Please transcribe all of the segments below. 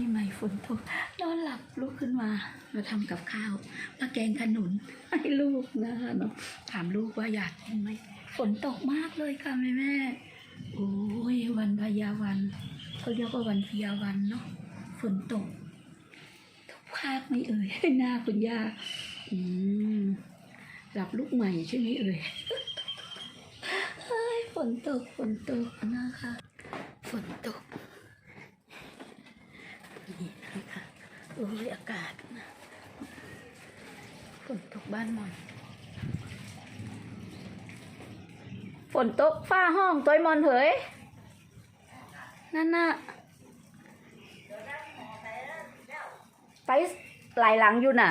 ปีใหม่ฝนตกนอนหลับลุกขึ้นมามาทำกับข้าวมาแกงขนุนให้ลูกนะเนาะถามลูกว่าอยากกินไหมฝนตกมากเลยค่ะแม่แม่โอ้ยวันพยาวันเขาเรียกว่าวันพยาวันเนาะฝนตกทุกภาคไม่เอ่ยหน้าคุณย่าอืมหลับลูกใหม่ใช่ไหมเอ่ยเฮ้ยฝนตกฝนตกนะคะฝนตก นี่นะคะโอ้ยอากาศนะฝนตกบ้านหมอนฝนตกฝ้าห้องตัวมอนเผยนั่นน่ะไปหลายหลังอยู่น่ะ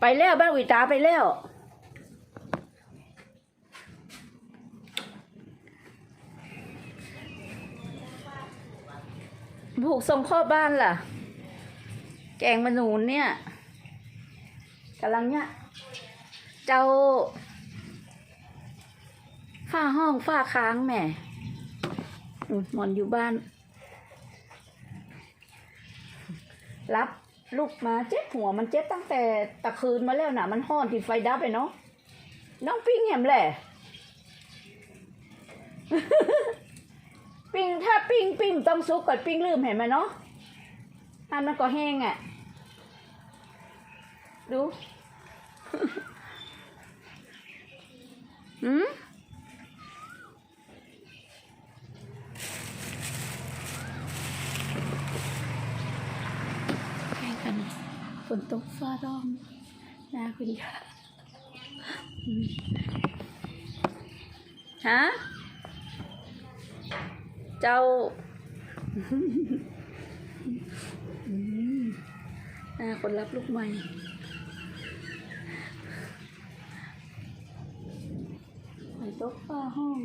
ไปแล้วบ้านอุยตาไปแล้ว ผูกทรงครอบบ้านล่ะ แกงมะนูนเนี่ยกำลังเนี่ย เจ้าฝ้าห้องฝ้าค้างแหม่หมอนอยู่บ้าน รับลูกมาเจ็บหัวมันเจ็บตั้งแต่ตะคืนมาแล้วนะมันห้อนที่ไฟดับไปเนาะน้องปิ้งแหมแหละ งปิ้งต้องซุกก่อนปิ้งลืมเห็นไหมเนาะอันมันก็แห้งอะ ดูหืมแข่งกันฝนตกฟ้าร้องนาคุณยาอืมฮะ เจ้า อืมน่าคนรับลูกใหม่หอยตกฟ้าห้อง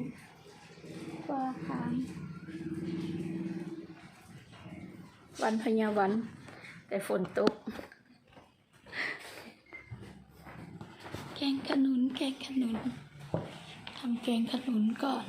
ฟ้าคางวันพญาวัน แต่ฝนตก แกงขนุน แกงขนุนทำแกงขนุนก่อน